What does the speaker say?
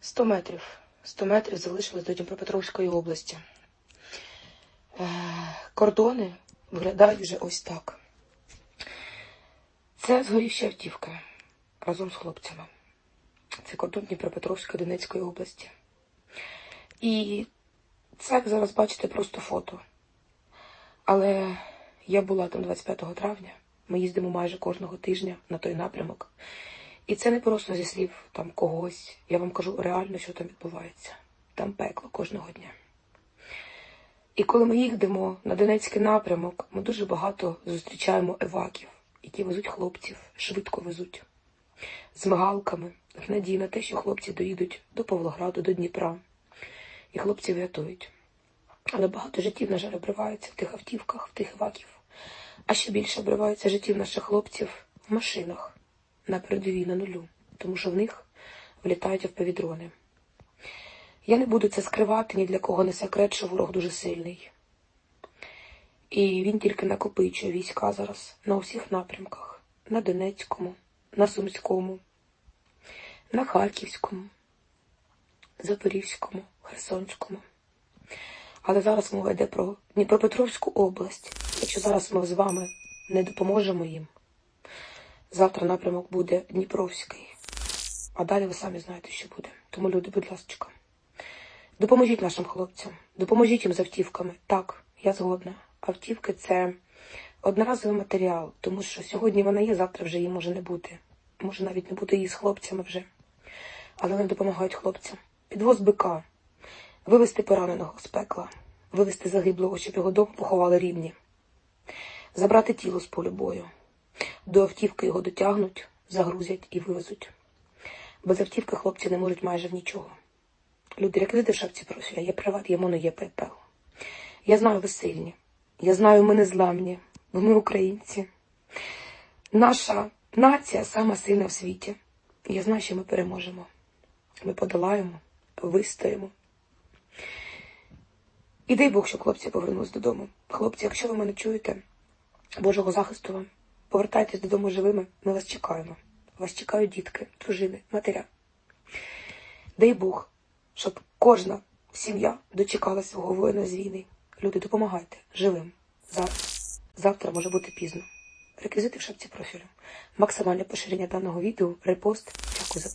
100 метрів. 100 метрів залишилось до Дніпропетровської області. Е, Кордони виглядають вже ось так. Це згорівші автівки разом з хлопцями. Це кордон Дніпропетровської Донецької області. І це, як зараз бачите, просто фото. Але я була там 25 травня. Ми їздимо майже кожного тижня на той напрямок. І це не просто зі слів там когось. Я вам кажу реально, що там відбувається. Там пекло кожного дня. І коли ми їдемо на Донецький напрямок, ми дуже багато зустрічаємо еваків, які везуть хлопців, швидко везуть з мигалками, в надії на те, що хлопці доїдуть до Павлограду, до Дніпра. І хлопці врятують. Але багато життів, на жаль, обривається в тих автівках, в тих еваків. А ще більше обривається життів наших хлопців в машинах на передовій на нулю, тому що в них влітають вповідрони. Я не буду це скривати ні для кого не секрет, що ворог дуже сильний. І він тільки накопичує війська зараз на усіх напрямках: на Донецькому, на Сумському, на Харківському, Запорізькому, Херсонському. Але зараз мова йде про Дніпропетровську область. Якщо зараз ми з вами не допоможемо їм, завтра напрямок буде Дніпровський. А далі ви самі знаєте, що буде. Тому, люди, будь ласка, допоможіть нашим хлопцям, допоможіть їм з автівками. Так, я згодна. Автівки це одноразовий матеріал, тому що сьогодні вона є, завтра вже її може не бути. Може навіть не бути її з хлопцями вже. Але вони допомагають хлопцям. Підвоз бика, вивезти пораненого з пекла, вивезти загиблого, щоб його дома поховали рівні, забрати тіло з полю бою. До автівки його дотягнуть, загрузять і вивезуть. Без автівки хлопці не можуть майже в нічого. Люди, реквізити в шапці профіля, є приват, є моно, є PayPal. Я знаю, ви сильні. Я знаю, ми не зламні, бо ми українці. Наша нація сама сильна в світі. Я знаю, що ми переможемо. Ми подолаємо, вистоїмо. І дай Бог, щоб хлопці повернулись додому. Хлопці, якщо ви мене чуєте, Божого захисту вам, повертайтесь додому живими, ми вас чекаємо. Вас чекають дітки, дружини, матеря. Дай Бог, щоб кожна сім'я дочекала свого воїна з війни. Люди, допомагайте живим. Зараз. Завтра може бути пізно. Реквізити в шапці профілю. Максимальне поширення даного відео, репост. Дякую за